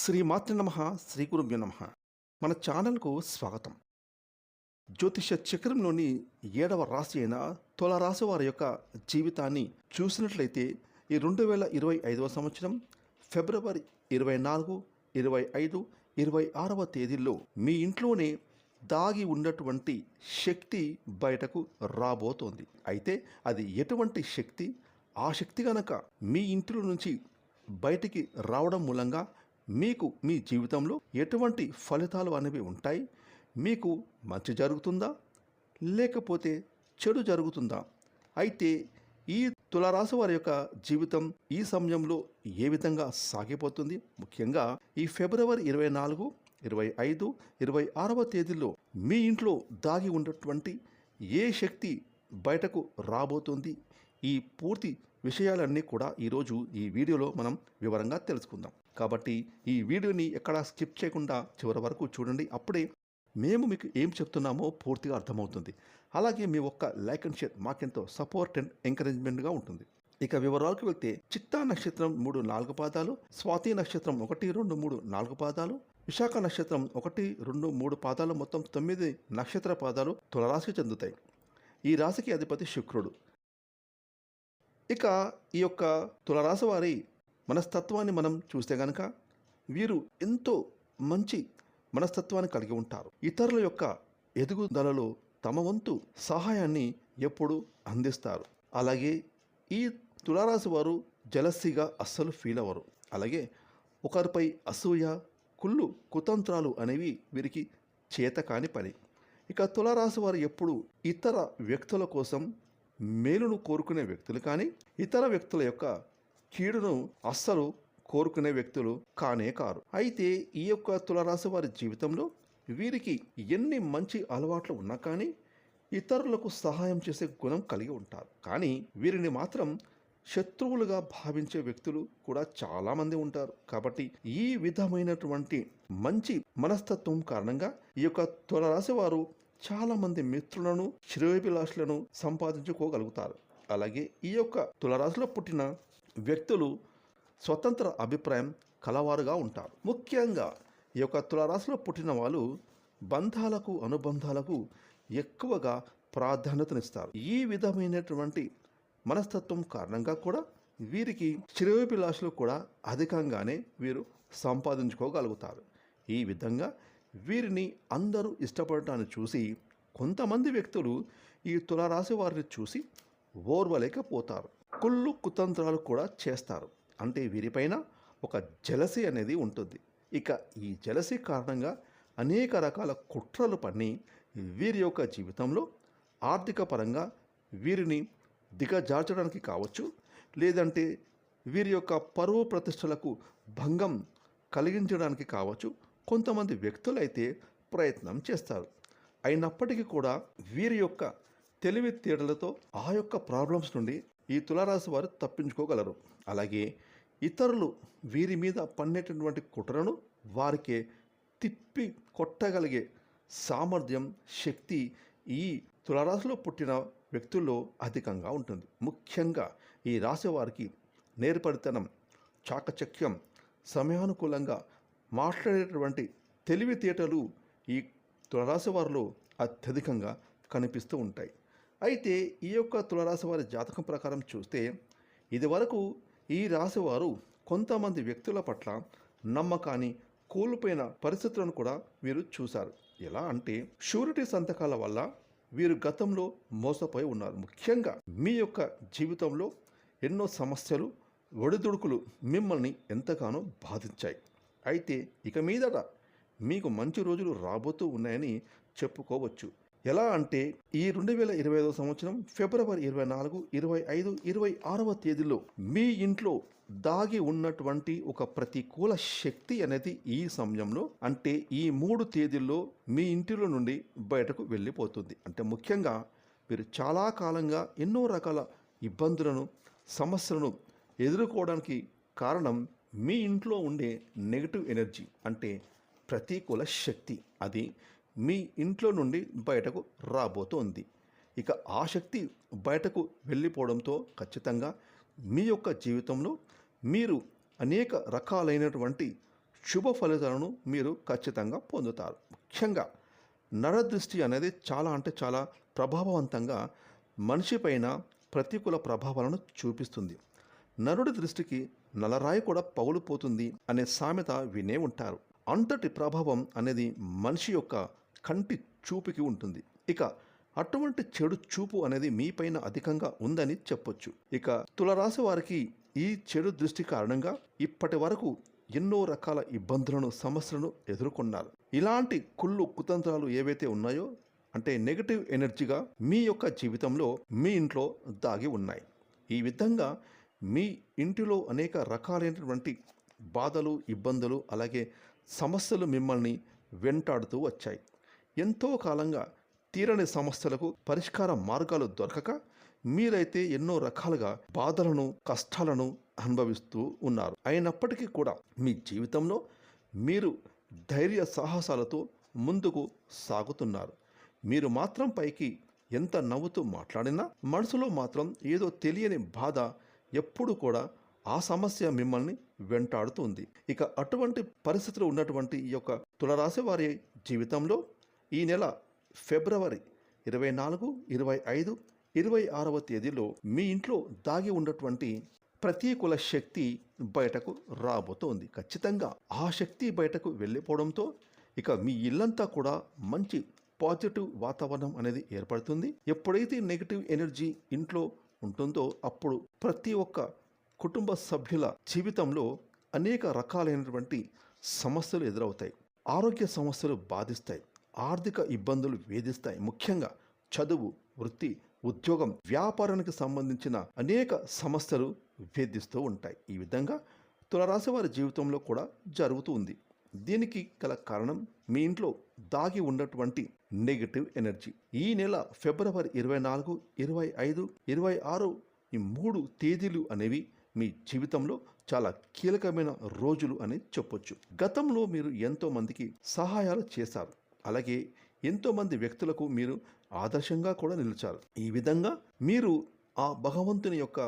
శ్రీమాతృ నమ శ్రీ గురుభ్యో నమ. మన ఛానల్కు స్వాగతం. జ్యోతిష చక్రంలోని ఏడవ రాశి అయిన తుల రాశి వారి యొక్క జీవితాన్ని చూసినట్లయితే ఈ రెండు వేల ఇరవై ఐదవ సంవత్సరం ఫిబ్రవరి ఇరవై నాలుగు ఇరవై ఐదు ఇరవై ఆరవ తేదీల్లో మీ ఇంట్లోనే దాగి ఉన్నటువంటి శక్తి బయటకు రాబోతోంది. అయితే అది ఎటువంటి శక్తి? ఆ శక్తి గనక మీ ఇంటిలో నుంచి బయటికి రావడం మూలంగా మీకు మీ జీవితంలో ఎటువంటి ఫలితాలు అనేవి ఉంటాయి? మీకు మంచి జరుగుతుందా? లేకపోతే చెడు జరుగుతుందా? అయితే ఈ తులారాశి వారి యొక్క జీవితం ఈ సమయంలో ఏ విధంగా సాగిపోతుంది? ముఖ్యంగా ఈ ఫిబ్రవరి ఇరవై నాలుగు ఇరవై ఐదు ఇరవై ఆరవ తేదీల్లో మీ ఇంట్లో దాగి ఉన్నటువంటి ఏ శక్తి బయటకు రాబోతుంది? ఈ పూర్తి విషయాలన్నీ కూడా ఈరోజు ఈ వీడియోలో మనం వివరంగా తెలుసుకుందాం. కాబట్టి ఈ వీడియోని ఎక్కడా స్కిప్ చేయకుండా చివరి వరకు చూడండి. అప్పుడే మేము మీకు ఏం చెప్తున్నామో పూర్తిగా అర్థమవుతుంది. అలాగే మీ ఒక్క లైక్ అండ్ షేర్ మాకెంతో సపోర్ట్ అండ్ ఎంకరేజ్మెంట్గా ఉంటుంది. ఇక వివరాలకు వెళ్తే చిత్తా నక్షత్రం మూడు నాలుగు పాదాలు స్వాతి నక్షత్రం ఒకటి రెండు మూడు నాలుగు పాదాలు విశాఖ నక్షత్రం ఒకటి రెండు మూడు పాదాలు మొత్తం తొమ్మిది నక్షత్ర పాదాలు తులరాశికి చెందుతాయి. ఈ రాశికి అధిపతి శుక్రుడు. ఇక ఈ యొక్క తులరాశి వారి మనస్తత్వాన్ని మనం చూస్తే గనక వీరు ఎంతో మంచి మనస్తత్వాన్ని కలిగి ఉంటారు. ఇతరుల యొక్క ఎదుగుదలలో తమ వంతు సహాయాన్ని ఎప్పుడు అందిస్తారు. అలాగే ఈ తులారాశి వారు జలస్సిగా అస్సలు ఫీల్ అవ్వరు. అలాగే ఒకరిపై అసూయ కుళ్ళు కుతంత్రాలు అనేవి వీరికి చేత కాని పని. ఇక తులారాశి వారు ఎప్పుడు ఇతర వ్యక్తుల కోసం మేలును కోరుకునే వ్యక్తులు కానీ ఇతర వ్యక్తుల యొక్క కీడును అస్సలు కోరుకునే వ్యక్తులు కానే కారు. అయితే ఈ యొక్క తులరాశి వారి జీవితంలో వీరికి ఎన్ని మంచి అలవాట్లు ఉన్నా కానీ ఇతరులకు సహాయం చేసే గుణం కలిగి ఉంటారు. కానీ వీరిని మాత్రం శత్రువులుగా భావించే వ్యక్తులు కూడా చాలామంది ఉంటారు. కాబట్టి ఈ విధమైనటువంటి మంచి మనస్తత్వం కారణంగా ఈ యొక్క తులరాశి వారు చాలామంది మిత్రులను శ్రేయోభిలాషులను సంపాదించుకోగలుగుతారు. అలాగే ఈ యొక్క తులరాశిలో పుట్టిన వ్యక్తులు స్వతంత్ర అభిప్రాయం కలవారుగా ఉంటారు. ముఖ్యంగా ఈ యొక్క తులరాశిలో పుట్టిన వాళ్ళు బంధాలకు అనుబంధాలకు ఎక్కువగా ప్రాధాన్యతనిస్తారు. ఈ విధమైనటువంటి మనస్తత్వం కారణంగా కూడా వీరికి శ్రేయోభిలాషులు కూడా అధికంగానే వీరు సంపాదించుకోగలుగుతారు. ఈ విధంగా వీరిని అందరూ ఇష్టపడటాన్ని చూసి కొంతమంది వ్యక్తులు ఈ తులారాశి వారిని చూసి ఓర్వలేకపోతారు. కుళ్ళు కుతంత్రాలు కూడా చేస్తారు. అంటే వీరిపైన ఒక జలసి అనేది ఉంటుంది. ఇక ఈ జలసి కారణంగా అనేక రకాల కుట్రలు పన్ని వీరి యొక్క జీవితంలో ఆర్థిక పరంగా వీరిని దిగజార్చడానికి కావచ్చు లేదంటే వీరి యొక్క పరువు ప్రతిష్టలకు భంగం కలిగించడానికి కావచ్చు కొంతమంది వ్యక్తులైతే ప్రయత్నం చేస్తారు. అయినప్పటికీ కూడా వీరి యొక్క తెలివితేటలతో ఆ యొక్క ప్రాబ్లమ్స్ నుండి ఈ తులారాశి వారు తప్పించుకోగలరు. అలాగే ఇతరులు వీరి మీద పన్నేటటువంటి కుట్రను వారికే తిప్పి కొట్టగలిగే సామర్థ్యం శక్తి ఈ తులారాశిలో పుట్టిన వ్యక్తుల్లో అధికంగా ఉంటుంది. ముఖ్యంగా ఈ రాశి వారికి నేర్పరితనం చాకచక్యం సమయానుకూలంగా మాట్లాడేటటువంటి తెలివితేటలు ఈ తులరాశి వారిలో అత్యధికంగా కనిపిస్తూ ఉంటాయి. అయితే ఈ యొక్క తులరాశి వారి జాతకం ప్రకారం చూస్తే ఇదివరకు ఈ రాశివారు కొంతమంది వ్యక్తుల పట్ల నమ్మకాన్ని కోల్పోయిన పరిస్థితులను కూడా వీరు చూశారు. ఎలా అంటే షూరిటీ సంతకాల వల్ల వీరు గతంలో మోసపోయి ఉన్నారు. ముఖ్యంగా మీ యొక్క జీవితంలో ఎన్నో సమస్యలు ఒడిదుడుకులు మిమ్మల్ని ఎంతగానో బాధించాయి. అయితే ఇక మీదట మీకు మంచి రోజులు రాబోతూ ఉన్నాయని చెప్పుకోవచ్చు. ఎలా అంటే ఈ రెండు వేల ఇరవై ఐదవ సంవత్సరం ఫిబ్రవరి ఇరవై నాలుగు ఇరవై ఐదు ఇరవై ఆరవ తేదీలో మీ ఇంట్లో దాగి ఉన్నటువంటి ఒక ప్రతికూల శక్తి అనేది ఈ సమయంలో అంటే ఈ మూడు తేదీల్లో మీ ఇంటిలో నుండి బయటకు వెళ్ళిపోతుంది. అంటే ముఖ్యంగా మీరు చాలా కాలంగా ఎన్నో రకాల ఇబ్బందులను సమస్యలను ఎదుర్కోవడానికి కారణం మీ ఇంట్లో ఉండే నెగిటివ్ ఎనర్జీ అంటే ప్రతికూల శక్తి అది మీ ఇంట్లో నుండి బయటకు రాబోతోంది. ఇక ఆ శక్తి బయటకు వెళ్ళిపోవడంతో ఖచ్చితంగా మీ యొక్క జీవితంలో మీరు అనేక రకాలైనటువంటి శుభ ఫలితాలను మీరు ఖచ్చితంగా పొందుతారు. ముఖ్యంగా నరదృష్టి అనేది చాలా అంటే చాలా ప్రభావవంతంగా మనిషిపైన ప్రతికూల ప్రభావాలను చూపిస్తుంది. నరుడి దృష్టికి నలరాయి కూడా పగులుపోతుంది అనే సామెత వినే ఉంటారు. అంతటి ప్రభావం అనేది మనిషి యొక్క కంటి చూపుకి ఉంటుంది. ఇక అటువంటి చెడు చూపు అనేది మీపైన అధికంగా ఉందని చెప్పొచ్చు. ఇక తులరాశి వారికి ఈ చెడు దృష్టి కారణంగా ఇప్పటి వరకు ఎన్నో రకాల ఇబ్బందులను సమస్యలను ఎదుర్కొన్నారు. ఇలాంటి కుళ్ళు కుతంత్రాలు ఏవైతే ఉన్నాయో అంటే నెగటివ్ ఎనర్జీగా మీ యొక్క జీవితంలో మీ ఇంట్లో దాగి ఉన్నాయి. ఈ విధంగా మీ ఇంటిలో అనేక రకాలైనటువంటి బాధలు ఇబ్బందులు అలాగే సమస్యలు మిమ్మల్ని వెంటాడుతూ వచ్చాయి. ఎంతో కాలంగా తీరని సమస్యలకు పరిష్కార మార్గాలు దొరకక మీరైతే ఎన్నో రకాలుగా బాధలను కష్టాలను అనుభవిస్తూ ఉన్నారు. అయినప్పటికీ కూడా మీ జీవితంలో మీరు ధైర్య సాహసాలతో ముందుకు సాగుతున్నారు. మీరు మాత్రం పైకి ఎంత నవ్వుతూ మాట్లాడినా మనసులో మాత్రం ఏదో తెలియని బాధ ఎప్పుడు కూడా ఆ సమస్య మిమ్మల్ని వెంటాడుతుంది. ఇక అటువంటి పరిస్థితులు ఉన్నటువంటి ఈ యొక్క తులరాశి వారి జీవితంలో ఈ నెల ఫిబ్రవరి ఇరవై నాలుగు ఇరవై ఐదు ఇరవై ఆరవ తేదీలో మీ ఇంట్లో దాగి ఉన్నటువంటి ప్రతికూల శక్తి బయటకు రాబోతోంది. ఖచ్చితంగా ఆ శక్తి బయటకు వెళ్ళిపోవడంతో ఇక మీ ఇల్లంతా కూడా మంచి పాజిటివ్ వాతావరణం అనేది ఏర్పడుతుంది. ఎప్పుడైతే నెగిటివ్ ఎనర్జీ ఇంట్లో ఉంటుందో అప్పుడు ప్రతి ఒక్క కుటుంబ సభ్యుల జీవితంలో అనేక రకాలైనటువంటి సమస్యలు ఎదురవుతాయి. ఆరోగ్య సమస్యలు బాధిస్తాయి. ఆర్థిక ఇబ్బందులు వేధిస్తాయి. ముఖ్యంగా చదువు వృత్తి ఉద్యోగం వ్యాపారానికి సంబంధించిన అనేక సమస్యలు వేధిస్తూ ఉంటాయి. ఈ విధంగా తులరాశి వారి జీవితంలో కూడా జరుగుతూ ఉంది. దీనికి గల కారణం మీ ఇంట్లో దాగి ఉన్నటువంటి నెగిటివ్ ఎనర్జీ ఈ నెల ఫిబ్రవరి ఇరవై నాలుగు ఇరవై ఐదు ఇరవై ఆరు ఈ మూడు తేదీలు అనేవి మీ జీవితంలో చాలా కీలకమైన రోజులు అని చెప్పొచ్చు. గతంలో మీరు ఎంతోమందికి సహాయాలు చేశారు. అలాగే ఎంతోమంది వ్యక్తులకు మీరు ఆదర్శంగా కూడా నిలిచారు. ఈ విధంగా మీరు ఆ భగవంతుని యొక్క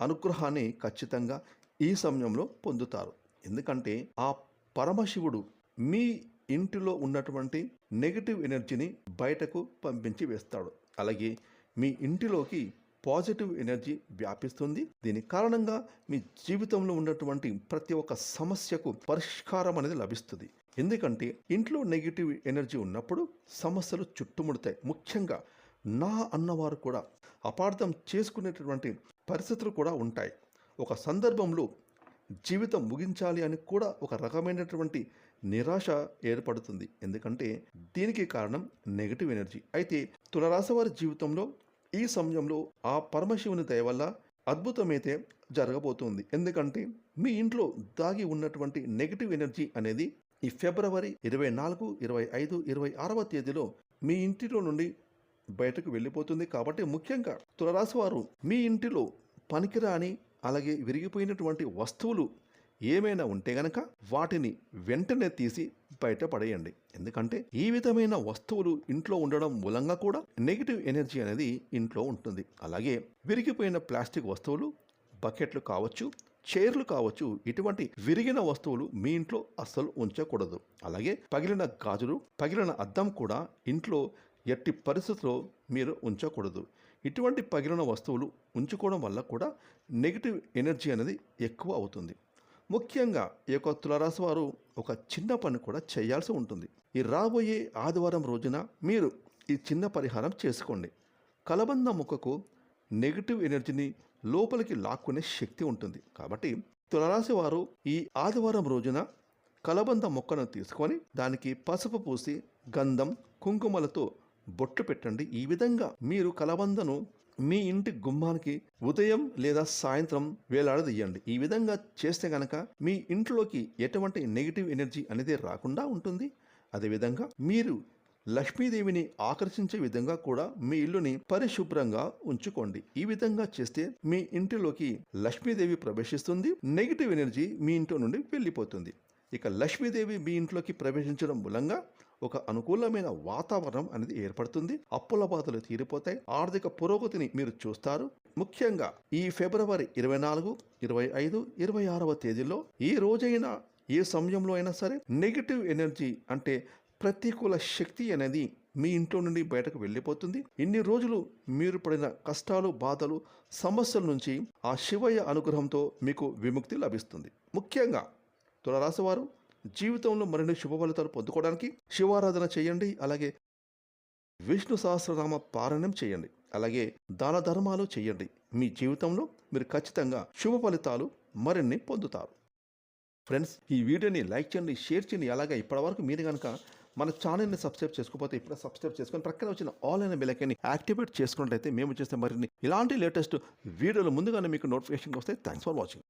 అనుగ్రహాన్ని ఖచ్చితంగా ఈ సమయంలో పొందుతారు. ఎందుకంటే ఆ పరమశివుడు మీ ఇంటిలో ఉన్నటువంటి నెగిటివ్ ఎనర్జీని బయటకు పంపించి వేస్తాడు. అలాగే మీ ఇంటిలోకి పాజిటివ్ ఎనర్జీ వ్యాపిస్తుంది. దీని కారణంగా మీ జీవితంలో ఉన్నటువంటి ప్రతి ఒక్క సమస్యకు పరిష్కారం అనేది లభిస్తుంది. ఎందుకంటే ఇంట్లో నెగిటివ్ ఎనర్జీ ఉన్నప్పుడు సమస్యలు చుట్టుముడతాయి. ముఖ్యంగా నా అన్నవారు కూడా అపార్థం చేసుకునేటటువంటి పరిస్థితులు కూడా ఉంటాయి. ఒక సందర్భంలో జీవితం ముగించాలి అని కూడా ఒక రకమైనటువంటి నిరాశ ఏర్పడుతుంది. ఎందుకంటే దీనికి కారణం నెగిటివ్ ఎనర్జీ అయితే తులరాశి వారి జీవితంలో ఈ సమయంలో ఆ పరమశివుని దయ వల్ల అద్భుతమైతే జరగబోతుంది. ఎందుకంటే మీ ఇంట్లో దాగి ఉన్నటువంటి నెగిటివ్ ఎనర్జీ అనేది ఈ ఫిబ్రవరి ఇరవై నాలుగు ఇరవై ఐదు ఇరవై ఆరవ తేదీలో మీ ఇంటిలో నుండి బయటకు వెళ్ళిపోతుంది. కాబట్టి ముఖ్యంగా తులరాశి వారు మీ ఇంటిలో పనికిరాని అలాగే విరిగిపోయినటువంటి వస్తువులు ఏమైనా ఉంటే గనక వాటిని వెంటనే తీసి బయట పడేయండి. ఎందుకంటే ఈ విధమైన వస్తువులు ఇంట్లో ఉండడం మూలంగా కూడా నెగిటివ్ ఎనర్జీ అనేది ఇంట్లో ఉంటుంది. అలాగే విరిగిపోయిన ప్లాస్టిక్ వస్తువులు బకెట్లు కావచ్చు చైర్లు కావచ్చు ఇటువంటి విరిగిన వస్తువులు మీ ఇంట్లో అస్సలు ఉంచకూడదు. అలాగే పగిలిన గాజులు పగిలిన అద్దం కూడా ఇంట్లో ఎట్టి పరిస్థితుల్లో మీరు ఉంచకూడదు. ఇటువంటి పగిలిన వస్తువులు ఉంచుకోవడం వల్ల కూడా నెగిటివ్ ఎనర్జీ అనేది ఎక్కువ అవుతుంది. ముఖ్యంగా ఈ యొక్క తులరాశి వారు ఒక చిన్న పని కూడా చేయాల్సి ఉంటుంది. ఈ రాబోయే ఆదివారం రోజున మీరు ఈ చిన్న పరిహారం చేసుకోండి. కలబంద మొక్కకు నెగిటివ్ ఎనర్జీని లోపలికి లాక్కునే శక్తి ఉంటుంది. కాబట్టి తులరాశి వారు ఈ ఆదివారం రోజున కలబంద మొక్కను తీసుకొని దానికి పసుపు పూసి గంధం కుంకుమలతో బొట్టు పెట్టండి. ఈ విధంగా మీరు కలబందను మీ ఇంటి గుమ్మానికి ఉదయం లేదా సాయంత్రం వేలాడదీయండి. ఈ విధంగా చేస్తే గనక మీ ఇంట్లోకి ఎటువంటి నెగిటివ్ ఎనర్జీ అనేది రాకుండా ఉంటుంది. అదేవిధంగా మీరు లక్ష్మీదేవిని ఆకర్షించే విధంగా కూడా మీ ఇల్లుని పరిశుభ్రంగా ఉంచుకోండి. ఈ విధంగా చేస్తే మీ ఇంటిలోకి లక్ష్మీదేవి ప్రవేశిస్తుంది. నెగిటివ్ ఎనర్జీ మీ ఇంట్లో నుండి వెళ్ళిపోతుంది. ఇక లక్ష్మీదేవి మీ ఇంట్లోకి ప్రవేశించడం మూలంగా ఒక అనుకూలమైన వాతావరణం అనేది ఏర్పడుతుంది. అప్పుల బాధలు తీరిపోతాయి. ఆర్థిక పురోగతిని మీరు చూస్తారు. ముఖ్యంగా ఈ ఫిబ్రవరి ఇరవై నాలుగు ఇరవై ఐదు ఇరవై ఆరవ తేదీలో ఈ రోజైనా ఏ సమయంలో అయినా సరే నెగిటివ్ ఎనర్జీ అంటే ప్రతికూల శక్తి అనేది మీ ఇంట్లో నుండి బయటకు వెళ్ళిపోతుంది. ఇన్ని రోజులు మీరు పడిన కష్టాలు బాధలు సమస్యల నుంచి ఆ శివయ్య అనుగ్రహంతో మీకు విముక్తి లభిస్తుంది. ముఖ్యంగా తులరాశివారు వారు జీవితంలో మరిన్ని శుభ ఫలితాలు పొందుకోవడానికి శివారాధన చేయండి. అలాగే విష్ణు సహస్రనామ పారాయణం చేయండి. అలాగే దాన ధర్మాలు చేయండి. మీ జీవితంలో మీరు ఖచ్చితంగా శుభ ఫలితాలు మరిన్ని పొందుతారు. ఫ్రెండ్స్ ఈ వీడియోని లైక్ చేయండి షేర్ చేయండి. అలాగే ఇప్పటివరకు మీరు కనుక మన ఛానల్ని సబ్స్క్రైబ్ చేసుకోకపోతే ఇప్పుడే సబ్స్క్రైబ్ చేసుకొని ప్రక్కన వచ్చిన ఆన్లైన్ అయిన యాక్టివేట్ చేసుకున్నట్లయితే మేము చేస్తే మరిన్ని ఇలాంటి లేటెస్ట్ వీడియోలు ముందుగానే మీకు నోటిఫికేషన్ వస్తాయి. Thanks for watching